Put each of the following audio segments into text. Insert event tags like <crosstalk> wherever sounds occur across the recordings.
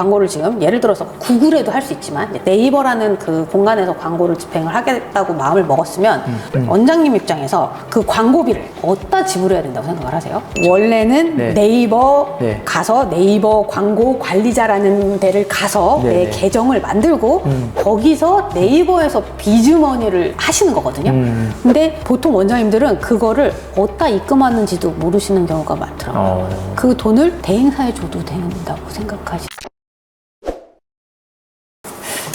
광고를 지금 예를 들어서 구글에도 할 수 있지만 네이버라는 그 공간에서 광고를 집행을 하겠다고 마음을 먹었으면 음, 원장님 입장에서 그 광고비를 어디다 지불해야 된다고 생각을 하세요? 원래는 네. 네이버 네. 가서 네이버 광고 관리자라는 데를 가서 네, 내 네. 계정을 만들고 음. 거기서 네이버에서 비즈머니를 하시는 거거든요. 음. 근데 보통 원장님들은 그거를 어디다 입금하는지도 모르시는 경우가 많더라고요. 어. 그 돈을 대행사에 줘도 된다고 생각하시.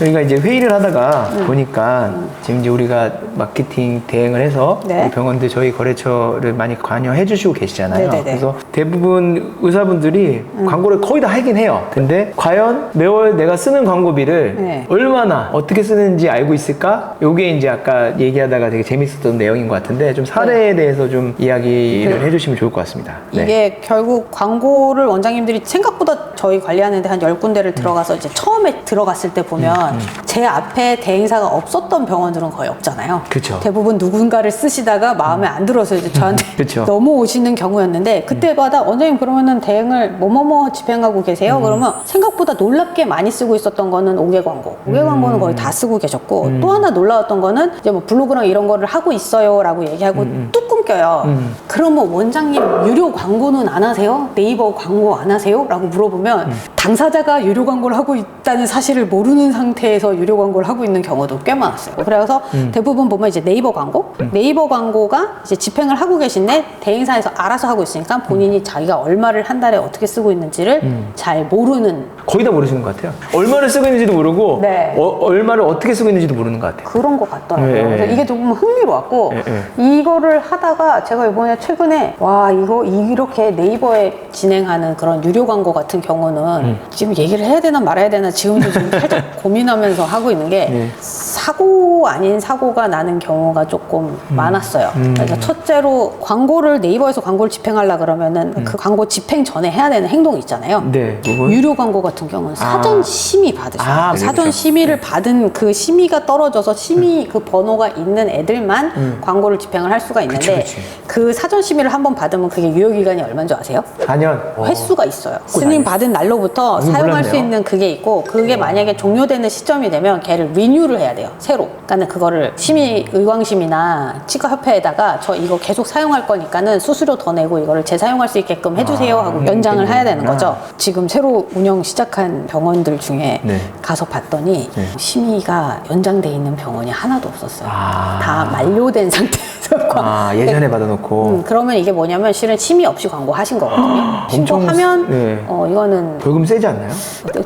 저희가 이제 회의를 하다가 보니까 지금 이제 우리가 마케팅 대행을 해서 네. 우리 병원들 저희 거래처를 많이 관여해 주시고 계시잖아요. 네네네. 음. 그래서 대부분 의사분들이 광고를 거의 다 하긴 해요. 근데 과연 매월 내가 쓰는 광고비를 네. 얼마나 어떻게 쓰는지 알고 있을까? 요게 이제 아까 얘기하다가 되게 재밌었던 내용인 것 같은데 좀 사례에 대해서 좀 이야기를 네. 해주시면 좋을 것 같습니다. 네. 이게 결국 광고를 원장님들이 생각보다 저희 관리하는데 한 10군데를 들어가서 이제 처음에 들어갔을 때 보면 제 앞에 대행사가 없었던 병원들은 거의 없잖아요. 그쵸. 대부분 누군가를 쓰시다가 마음에 안 들어서 이제 저한테 <laughs> 그쵸. 넘어오시는 경우였는데 그때마다 원장님 그러면은 대행을 뭐뭐뭐 집행하고 계세요? 그러면 생각보다 놀랍게 많이 쓰고 있었던 거는 5개 광고. 5개 광고는 거의 다 쓰고 계셨고 또 하나 놀라웠던 거는 이제 뭐 블로그랑 이런 거를 하고 있어요라고 얘기하고 뚝 끊겨요. 음. 그러면 원장님 유료 광고는 안 하세요? 네이버 광고 안 하세요? 라고 물어보면 당사자가 유료 광고를 하고 있 다는 사실을 모르는 상태에서 유료 광고를 하고 있는 경우도 꽤 많았어요. 그래서 대부분 보면 이제 네이버 광고, 네이버 광고가 이제 집행을 하고 계신데 대행사에서 알아서 하고 있으니까 본인이 자기가 얼마를 한 달에 어떻게 쓰고 있는지를 잘 모르는 거의 다 모르시는 것 같아요. 얼마를 쓰고 있는지도 모르고 네. 어, 얼마를 어떻게 쓰고 있는지도 모르는 것 같아요. 그런 것 같더라고요. 네. 그래서 이게 조금 흥미로웠고 네, 이거를 하다가 제가 이번에 최근에 와 이거 이렇게 네이버에 진행하는 그런 유료 광고 같은 경우는 음. 지금 얘기를 해야 되나 말아야 되나 지금도 좀 살짝 <laughs> 고민하면서 하고 있는 게 네. 사고 아닌 사고가 나는 경우가 조금 많았어요. 음. 그래서 첫째로 광고를 네이버에서 광고를 집행하려 그러면은 음. 그 광고 집행 전에 해야 되는 행동이 있잖아요. 네. 그건 유료 광고 같은 경우는 사전 심의 받으셔요. 아, 사전 그렇죠. 심의를 받은 그 심의가 떨어져서 심의 그 번호가 있는 애들만 광고를 집행을 할 수가 있는데 음. 그치, 그치. 그 사전 심의를 한번 받으면 그게 유효 기간이 얼마인 줄 아세요? 4년. 어. 횟수가 있어요. 스님 받은 날로부터 음, 사용할 몰랐네요. 수 있는 그게 있고 그게 만약에 종료되는 시점이 되면 걔를 리뉴를 해야 돼요. 새로. 그러니까 그거를 심의 의광심이나 치과협회에다가 저 이거 계속 사용할 거니까는 수수료 더 내고 이거를 재사용할 수 있게끔 해주세요 아, 하고 연장을 해야 되는. 거죠. 지금 새로 운영 시작한 병원들 중에 네. 가서 봤더니 네. 심의가 연장돼 있는 병원이 하나도 없었어요. 아. 다 만료된 <laughs> 상태에서 광- 아, 예전에 받아놓고. 음, 그러면 이게 뭐냐면 실은 심의 없이 광고하신 거거든요. <gasps> 엄청 신고하면 네. 어 이거는 벌금 세지 않나요?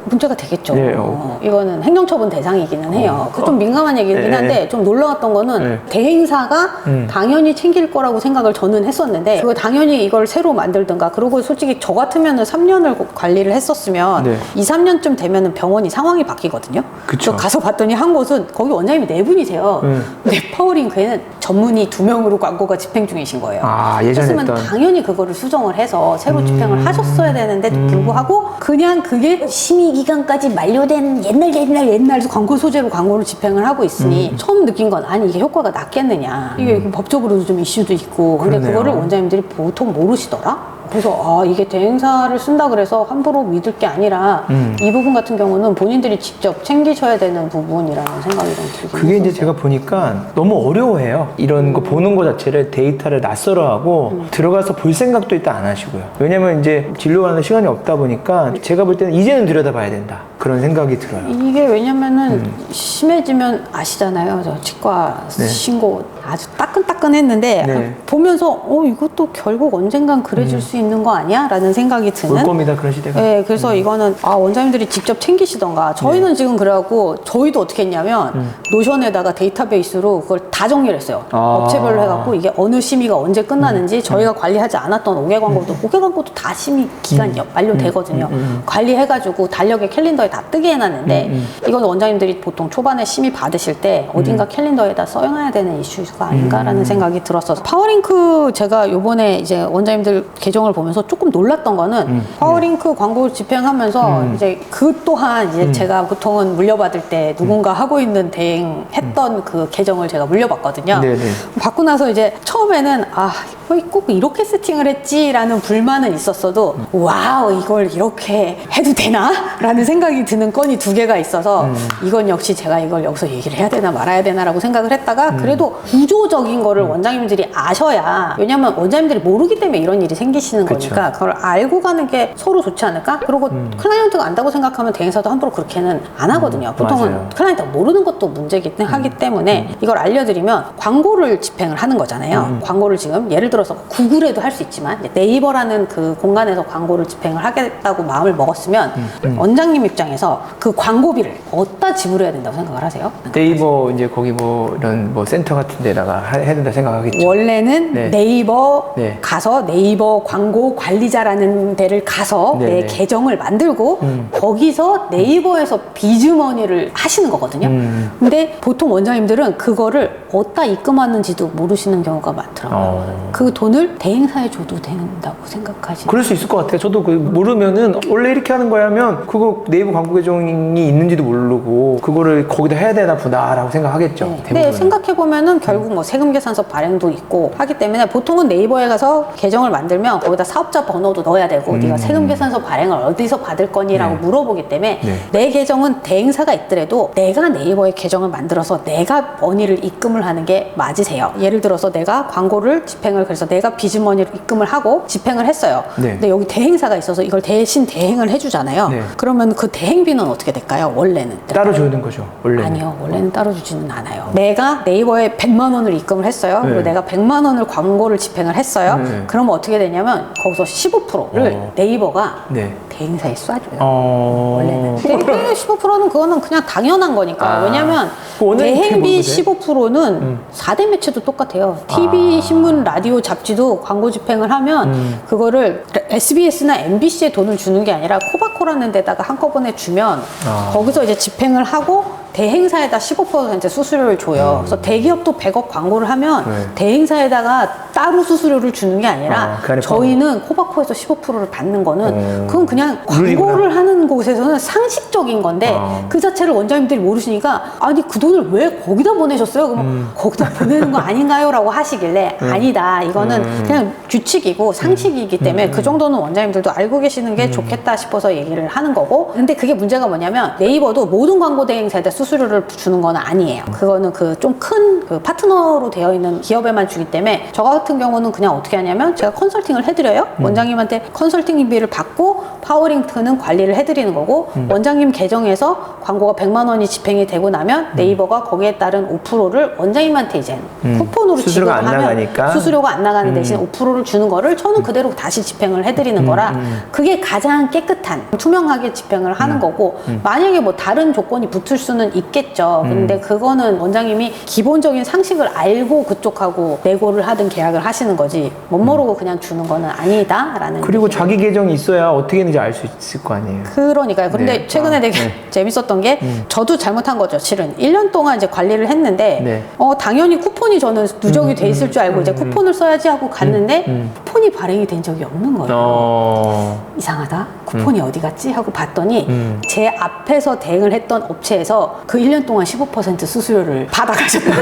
문제가 되겠죠. 네, 어. 어, 이거는 행정처분 대상이기는 해요. 그 좀 민감한 얘기긴 네. 한데 좀 놀라웠던 거는 네. 대행사가 음. 당연히 챙길 거라고 생각을 저는 했었는데 그거 당연히 이걸 새로 만들든가 그리고 솔직히 저 같으면은 3년을 관리를 했었으면 네. 2, 3년쯤 되면은 병원이 상황이 바뀌거든요. 그쵸. 그래서 가서 봤더니 한 곳은 거기 원장님이 네 분이세요. 음. 근데 파워링크에는 전문의 두 명으로 광고가 집행 중이신 거예요. 아, 예전에 했으면 했던. 음. 당연히 그거를 수정을 해서 새로 집행을 하셨어야 되는데도 불구하고 그냥 그게 심의 기간까지 만료된 옛날 옛날 옛날 광고 소재로 광고를 집행을 하고 있으니 음. 처음 느낀 건 아니 이게 효과가 낫겠느냐 이게 법적으로도 좀 이슈도 있고 근데 그러네요. 그거를 원장님들이 보통 모르시더라. 그래서 아 이게 대행사를 쓴다 그래서 함부로 믿을 게 아니라 음. 이 부분 같은 경우는 본인들이 직접 챙기셔야 되는 부분이라는 생각이 좀 들긴 그게 이제. 제가 보니까 너무 어려워해요. 이런 거 보는 거 자체를 데이터를 낯설어하고 들어가서 볼 생각도 일단 안 하시고요. 왜냐면 이제 진료하는 시간이 없다 보니까 제가 볼 때는 이제는 들여다봐야 된다. 그런 생각이 들어요. 이게 왜냐면은 심해지면 아시잖아요. 저 치과 음. 네. 신고 아주 따끈따끈했는데 네. 보면서 어 이것도 결국 언젠간 그래질 수 있는 거 아니야? 라는 생각이 올 드는 겁니다. 그런 시대가. 네, 그래서 이거는 아 원장님들이 직접 챙기시던가 저희는 네. 지금 그래갖고 저희도 어떻게 했냐면 노션에다가 데이터베이스로 그걸 다 정리를 했어요. 음. 아. 업체별로 해갖고 이게 어느 심의가 언제 끝나는지 저희가 관리하지 않았던 5개 광고도 5개 광고도 다 심의 기간이 만료되거든요. 관리해가지고 달력에 캘린더에 다 뜨게 해놨는데 이건 원장님들이 보통 초반에 심의 받으실 때 어딘가 캘린더에다 써놔야 되는 이슈가 아닌가라는 생각이 들었어서 파워링크 제가 요번에 이제 원장님들 계정을 보면서 조금 놀랐던 거는 파워링크 광고 집행하면서 이제 그 또한 이제 제가 보통은 물려받을 때 누군가 하고 있는 대행 했던 그 계정을 제가 물려받거든요. 네네. 받고 나서 이제 처음에는 아 왜꼭 이렇게 세팅을 했지라는 불만은 있었어도 와우 이걸 이렇게 해도 되나? 라는 생각이 드는 건이 두 개가 있어서 이건 역시 제가 이걸 여기서 얘기를 해야 되나 말아야 되나라고 생각을 했다가 그래도 구조적인 거를 원장님들이 아셔야 왜냐면 원장님들이 모르기 때문에 이런 일이 생기시는 그쵸. 거니까 그걸 알고 가는 게 서로 좋지 않을까? 그리고 클라이언트가 안다고 생각하면 대행사도 함부로 그렇게는 안 하거든요. 보통은 맞아요. 클라이언트가 모르는 것도 문제기 하기 때문에 이걸 알려드리면 광고를 집행을 하는 거잖아요. 광고를 지금 예를 들어서 구글에도 할 수 있지만 네이버라는 그 공간에서 광고를 집행을 하겠다고 마음을 먹었으면 원장님 입장에서 그 광고비를 어디다 지불해야 된다고 생각을 하세요? 네이버 이제 거기 뭐 이런 뭐 센터 같은 데다가 하- 해야 된다 생각하겠죠. 원래는 네. 네이버 네. 가서 네이버 광고 관리자라는 데를 가서 네, 내 네. 계정을 만들고 음. 거기서 네이버에서 비즈머니를 하시는 거거든요. 음. 근데 보통 원장님들은 그거를 어디다 입금하는지도 모르시는 경우가 많더라고요. 어. 그 돈을 대행사에 줘도 된다고 생각하시는 그럴 수 있을 것 같아요. 저도 그 모르면은 원래 이렇게 하는 거야 하면 그거 네이버 광고 계정이 있는지도 모르고 그거를 거기다 해야 되나 보다라고 생각하겠죠. 네. 근데. 생각해 보면은 결국 뭐 세금 계산서 발행도 있고 하기 때문에 보통은 네이버에 가서 계정을 만들면 거기다 사업자 번호도 넣어야 되고 네가 세금 계산서 발행을 어디서 받을 거니라고 음. 네. 물어보기 때문에 네. 내 계정은 대행사가 있더라도 내가 네이버에 계정을 만들어서 내가 머니를 입금을 하는 게 맞으세요. 예를 들어서 내가 광고를 집행을 그래서 내가 비즈머니를 입금을 하고 집행을 했어요. 네. 근데 여기 대행사가 있어서 이걸 대신 대행을 해주잖아요. 네. 그러면 그 대행비는 어떻게 될까요? 원래는 따로 주는 거죠. 원래. 아니요, 원래는 따로 주지는 않아요. 내가 네이버에 100만 원을 입금을 했어요. 그리고 네. 내가 100만 원을 광고를 집행을 했어요. 네. 그러면 어떻게 되냐면 거기서 15%를 어. 네이버가 네. 대행사에 쏴줘요. 어. 원래는. 대행비 15%는 그거는 그냥 당연한 거니까. 아. 왜냐면 대행비 모르게 돼? 15%는 음. 4대 매체도 똑같아요. TV, 아. 신문, 라디오, 잡지도 광고 집행을 하면 음. 그거를 SBS나 MBC에 돈을 주는 게 아니라 코바코라는 데다가 한꺼번에 주면 아. 거기서 이제 집행을 하고 대행사에다 15% 수수료를 줘요. 그래서 대기업도 100억 광고를 하면 음. 네. 대행사에다가 따로 수수료를 주는 게 아니라 아, 그 안에 저희는 코바코에서 15%를 받는 거는 어. 그건 그냥. 광고를 하는 곳에서는 상식적인 건데 아. 그 자체를 원장님들이 모르시니까 아니 그 돈을 왜 거기다 보내셨어요? 그러면 음. 거기다 보내는 거 아닌가요? 라고 하시길래 <laughs> 아니다 이거는 음. 그냥 규칙이고 상식이기 때문에 그 정도는 원장님들도 알고 계시는 음. 게 좋겠다 싶어서 얘기를 하는 거고 근데 그게 문제가 뭐냐면 네이버도 모든 광고 대행사에다 수수료를 주는 건 아니에요 그거는 그 좀 큰그 파트너로 되어 있는 기업에만 주기 때문에 저 같은 경우는 그냥 어떻게 하냐면 제가 컨설팅을 해드려요 음. 원장님한테 컨설팅 비를 받고 파워링크는 관리를 해드리는 거고 음. 원장님 계정에서 광고가 100만 원이 집행이 되고 나면 네이버가 거기에 따른 5%를 원장님한테 이제 음. 쿠폰으로 수수료가 안 지급하면 나가니까. 수수료가 안 나가는 음. 대신 5%를 주는 거를 저는 그대로 다시 집행을 해드리는 거라 그게 가장 깨끗한 투명하게 집행을 음. 하는 거고 만약에 뭐 다른 조건이 붙을 수는 있겠죠 음. 근데 그거는 원장님이 기본적인 상식을 알고 그쪽하고 내고를 하든 계약을 하시는 거지 못 모르고 그냥 주는 거는 아니다라는 그리고 얘기를 자기 계정이 있어야 어떻게든 지 알 수 있을 거 아니에요. 그러니까요. 근데 네. 최근에 아, 되게 네. <laughs> 재밌었던 게 저도 잘못한 거죠. 실은 1년 동안 이제 관리를 했는데 네. 어 당연히 쿠폰이 저는 누적이 돼 있을 줄 알고 이제 쿠폰을 써야지 하고 갔는데 음. 쿠폰이 발행이 된 적이 없는 거예요. 어. 이상하다. 쿠폰이 어디 갔지? 하고 봤더니 음. 제 앞에서 대행을 했던 업체에서 그 1년 동안 15% 수수료를 <laughs> 받아가셨어요.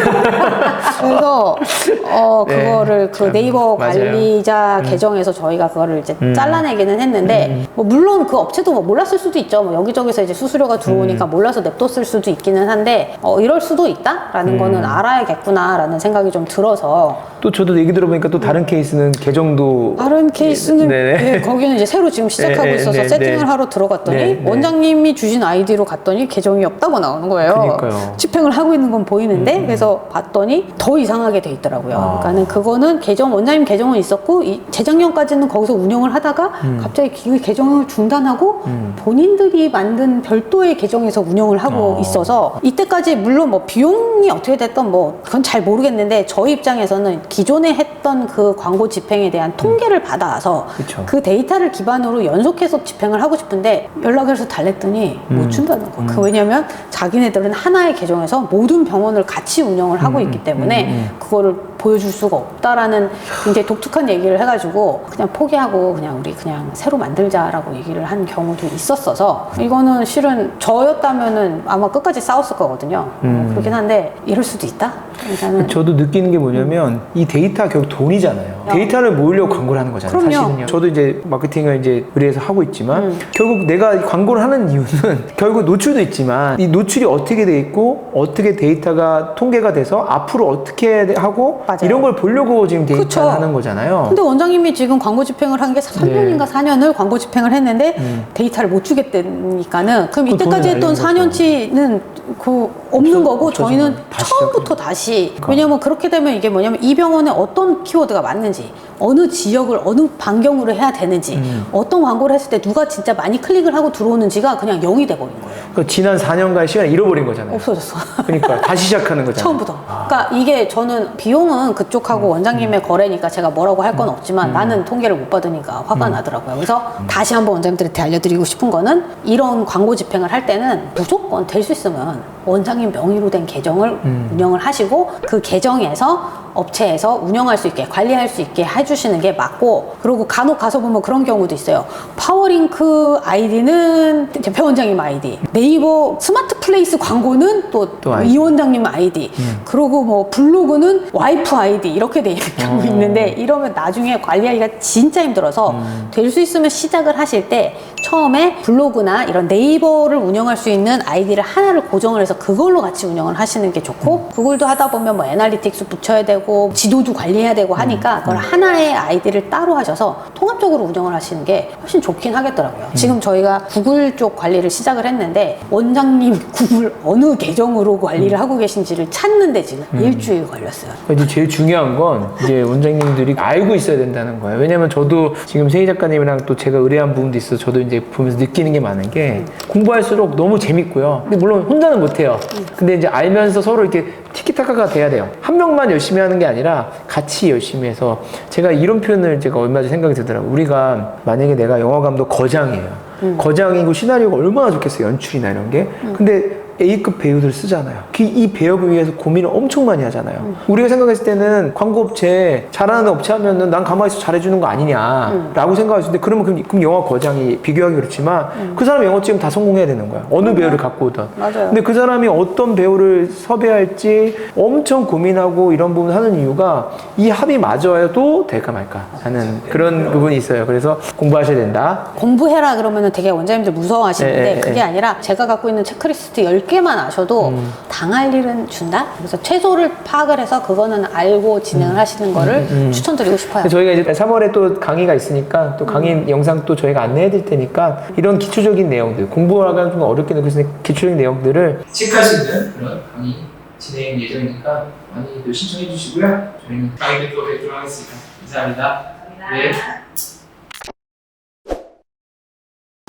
그래서 어 네. 그거를 그 참, 네이버 맞아요. 관리자 계정에서 저희가 그거를 이제 음. 잘라내기는 했는데 뭐 물론 그 업체도 뭐 몰랐을 수도 있죠. 뭐 여기저기서 이제 수수료가 들어오니까 몰라서 냅뒀을 수도 있기는 한데 어 이럴 수도 있다라는 거는 알아야겠구나라는 생각이 좀 들어서 또 저도 얘기 들어보니까 또 다른 케이스는 계정도 다른 케이스는 네 네. 예, 거기는 이제 새로 지금 시작하고 네, 있어서 네, 세팅을 네. 하러 들어갔더니 네, 네. 원장님이 주신 아이디로 갔더니 계정이 없다고 나오는 거예요. 그러니까요. 집행을 하고 있는 건 보이는데 그래서 봤더니 더 이상하게 돼 있더라고요. 아. 그러니까는 그거는 계정 원장님 계정은 있었고 이 재작년까지는 거기서 운영을 하다가 갑자기 그 계정을 중단하고 음. 본인들이 만든 별도의 계정에서 운영을 하고 어. 있어서 이때까지 물론 뭐 비용이 어떻게 됐던 뭐 그건 잘 모르겠는데 저희 입장에서는 기존에 했던 그 광고 집행에 대한 통계를 받아와서 그쵸. 그 데이터를 기반으로 연속해서 집행을 하고 싶은데 연락을 해서 달랬더니 못 준다는 거. 그 왜냐면 자기네들은 하나의 계정에서 모든 병원을 같이 운영을 하고 있기 때문에 그거를 보여줄 수가 없다라는 굉장히 독특한 얘기를 해가지고 그냥 포기하고 그냥 우리 그냥 새로 만들자라고 얘기를 한 경우도 있었어서 이거는 실은 저였다면은 아마 끝까지 싸웠을 거거든요. 음. 그렇긴 한데 이럴 수도 있다. 그러니까는 저도 느끼는 게 뭐냐면 이 데이터가 결국 돈이잖아요. 데이터를 모으려고 광고를 하는 거잖아요. 그럼요. 사실은요. 저도 이제 마케팅을 이제 의뢰해서 하고 있지만 음. 결국 내가 이 광고를 하는 이유는 <laughs> 결국 노출도 있지만 이 노출이 어떻게 돼 있고 어떻게 데이터가 통계가 돼서 앞으로 어떻게 하고 맞아요. 이런 걸 보려고 지금 데이터를 그쵸. 하는 거잖아요. 근데 원장님이 지금 광고 집행을 한 게 3년인가 4년을 광고 집행을 했는데 데이터를 못 주겠다니까는 그럼 그 이때까지 했던 날리는 4년치는 그 없는 거고 저희는. 다시 처음부터 다시 그러니까. 왜냐면 그렇게 되면 이게 뭐냐면 이 병원에 어떤 키워드가 맞는지 어느 지역을 어느 반경으로 해야 되는지 음. 어떤 광고를 했을 때 누가 진짜 많이 클릭을 하고 들어오는지가 그냥 0이 돼버린 거예요. 그 지난 4년간 시간을 잃어버린 거잖아요. 없어졌어. 그러니까 다시 시작하는 <laughs> 거잖아요. 처음부터. 그러니까 이게 저는 비용은 그쪽하고 원장님의 거래니까 제가 뭐라고 할 건 없지만 나는 통계를 못 받으니까 화가 나더라고요. 그래서 다시 한번 원장님들한테 알려드리고 싶은 거는 이런 광고 집행을 할 때는 무조건 될 수 있으면 원장님 명의로 된 계정을 운영을 하시고 그 계정에서 업체에서 운영할 수 있게 관리할 수 있게 해주시는 게 맞고 그리고 간혹 가서 보면 그런 경우도 있어요. 파워링크 아이디는 대표 원장님 아이디 네이버 스마트 플레이스 광고는 또 또 아이디. 이 원장님 아이디 그리고 뭐 블로그는 와이프 아이디 이렇게 돼 있는 경우 <laughs> 있는데 이러면 나중에 관리하기가 진짜 힘들어서 될수 있으면 시작을 하실 때 처음에 블로그나 이런 네이버를 운영할 수 있는 아이디를 하나를 고정을 해서 그걸로 같이 운영을 하시는 게 좋고 구글도 하다 보면 뭐 애널리틱스 붙여야 되고 지도도 관리해야 되고 하니까 그걸 하나의 아이디를 따로 하셔서 통합적으로 운영을 하시는 게 훨씬 좋긴 하겠더라고요. 지금 저희가 구글 쪽 관리를 시작을 했는데 원장님 <laughs> 구글 어느 계정으로 관리를 하고 계신지를 찾는데 지금 일주일 걸렸어요. 이제 제일 중요한 건 이제 원장님들이 알고 있어야 된다는 거예요. 왜냐면 저도 지금 세희 작가님이랑 또 제가 의뢰한 부분도 있어서 저도 이제 보면서 느끼는 게 많은 게 공부할수록 너무 재밌고요. 근데 물론 혼자는 못해요. 근데 이제 알면서 서로 이렇게 티키타카가 돼야 돼요. 한 명만 열심히 하는 게 아니라 같이 열심히 해서 제가 이런 표현을 제가 얼마 전에 생각이 들더라고요. 우리가 만약에 내가 영화 감독 거장이에요. 거장이고 시나리오가 얼마나 좋겠어요. 연출이나 이런 게. 근데 A급 배우들 쓰잖아요. 그이 배역을 위해서 고민을 엄청 많이 하잖아요. 우리가 생각했을 때는 광고업체 잘하는 업체 하면은 난 가만히 있어 잘해주는 거 아니냐라고 생각할 수 있는데 그러면 그럼, 그럼 영화 거장이 비교하기 그렇지만 그 사람 영화 찍으면 다 성공해야 되는 거야. 어느 배우를 갖고 오든. 맞아요. 근데 그 사람이 어떤 배우를 섭외할지 엄청 고민하고 이런 부분 하는 이유가 이 합이 맞아도 될까 말까 하는 그런 부분이 있어요. 그래서 공부하셔야 된다. 공부해라 그러면 되게 원장님들 무서워하시는데 예, 예, 그게 예. 아니라 제가 갖고 있는 체크리스트 10개만 아셔도 당할 일은 준다? 그래서 최소를 파악을 해서 그거는 알고 진행을 하시는 거를 추천드리고 싶어요. 저희가 이제 3월에 또 강의가 있으니까 또 강의 음. 영상 또 저희가 안내해 드릴 테니까 이런 기초적인 내용들 공부하기가 좀 어렵게 있는 기초적인 내용들을 체크할 수 있는 그런 강의 진행 예정이니까 많이들 신청해 주시고요. 저희는 강의 때또 뵙도록 하겠습니다. 감사합니다. 네.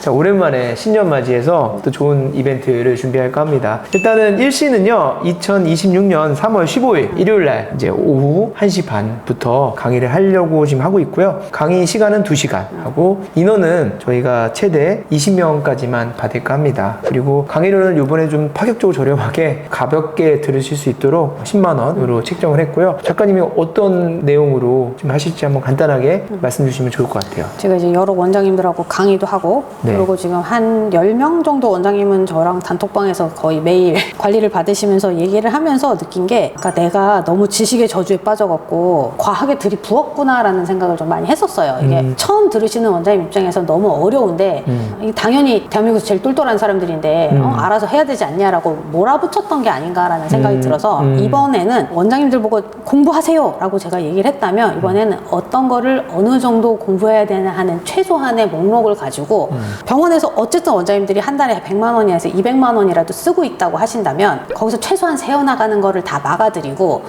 자, 오랜만에 신년 맞이해서 또 좋은 이벤트를 준비할까 합니다. 일단은 1시는요, 2026년 3월 15일 일요일 날 이제 오후 1시 반부터 강의를 하려고 지금 하고 있고요. 강의 시간은 2시간 하고 인원은 저희가 최대 20명까지만 받을까 합니다. 그리고 강의료는 이번에 좀 파격적으로 저렴하게 가볍게 들으실 수 있도록 10만 원으로 책정을 했고요. 작가님이 어떤 내용으로 좀 하실지 한번 간단하게 말씀 주시면 좋을 것 같아요. 제가 이제 여러 원장님들하고 강의도 하고 네. 그리고 지금 한 10명 정도 원장님은 저랑 단톡방에서 거의 매일 <laughs> 관리를 받으시면서 얘기를 하면서 느낀 게 그러니까 내가 너무 지식의 저주에 빠져갖고 과하게 들이부었구나라는 생각을 좀 많이 했었어요. 이게 음. 처음 들으시는 원장님 입장에서 너무 어려운데 이게 당연히 대한민국에서 제일 똘똘한 사람들인데 음. 어, 알아서 해야 되지 않냐라고 몰아붙였던 게 아닌가라는 생각이 음. 들어서 음. 이번에는 원장님들 보고 공부하세요 라고 제가 얘기를 했다면 이번에는 어떤 거를 어느 정도 공부해야 되나 하는 최소한의 목록을 가지고 병원에서 어쨌든 원장님들이 한 달에 100만 원에서 200만 원이라도 쓰고 있다고 하신다면 거기서 최소한 세어나가는 거를 다 막아드리고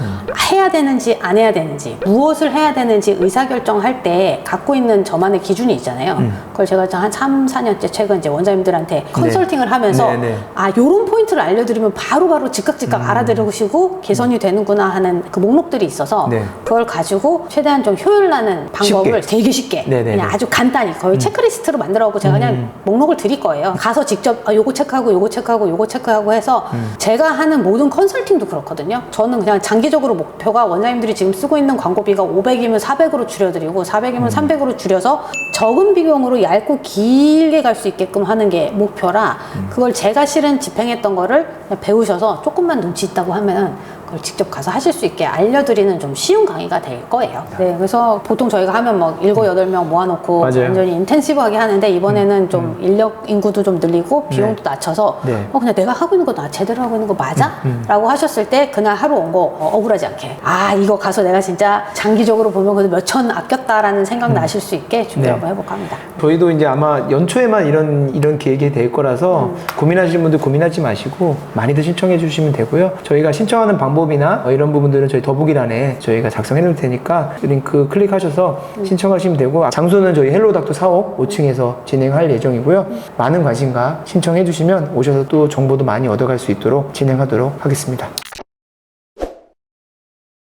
해야 되는지 안 해야 되는지 무엇을 해야 되는지 의사결정할 때 갖고 있는 저만의 기준이 있잖아요 그걸 제가 한 3, 4년째 최근 이제 원장님들한테 컨설팅을 하면서 네, 네. 아 요런 포인트를 알려드리면 바로 바로 즉각 즉각 음. 알아들으시고 개선이 되는구나 하는 그 목록들이 있어서 네. 그걸 가지고 최대한 좀 효율 나는 방법을 쉽게. 되게 쉽게 네, 네, 그냥 네. 아주 간단히 거의 체크리스트로 만들어 갖고 제가 그냥 목록을 드릴 거예요. 가서 직접 아, 요거 체크하고 요거 체크하고 요거 체크하고 해서 제가 하는 모든 컨설팅도 그렇거든요. 저는 그냥 장기적으로 목표가 원장님들이 지금 쓰고 있는 광고비가 500이면 400으로 줄여드리고 400이면 300으로 줄여서 적은 비용으로 얇고 길게 갈 수 있게끔 하는 게 목표라 그걸 제가 실은 집행했던 거를 그냥 배우셔서 조금만 눈치 있다고 하면 직접 가서 하실 수 있게 알려드리는 좀 쉬운 강의가 될 거예요. 네, 그래서 보통 저희가 하면 막 일곱 여덟 명 모아놓고 맞아요. 완전히 인텐시브하게 하는데 이번에는 좀 인력 인구도 좀 늘리고 비용도 낮춰서 네. 어 그냥 내가 하고 있는 거 나 제대로 하고 있는 거 맞아? 라고 하셨을 때 그날 하루 온거 어, 억울하지 않게 아 이거 가서 내가 진짜 장기적으로 보면 그래도 몇 천 아꼈다라는 생각 나실 수 있게 준비 네. 한번 해볼까 합니다. 저희도 이제 아마 연초에만 이런 이런 계획이 될 거라서 고민하시는 분들 고민하지 마시고 많이들 신청해 주시면 되고요. 저희가 신청하는 방법 이나 어, 이런 부분들은 저희 더보기란에 저희가 작성해 놓을 테니까 링크 클릭하셔서 신청하시면 되고 장소는 저희 헬로닥터 사옥 5층에서 진행할 예정이고요. 많은 관심과 신청해 주시면 오셔서 또 정보도 많이 얻어갈 수 있도록 진행하도록 하겠습니다.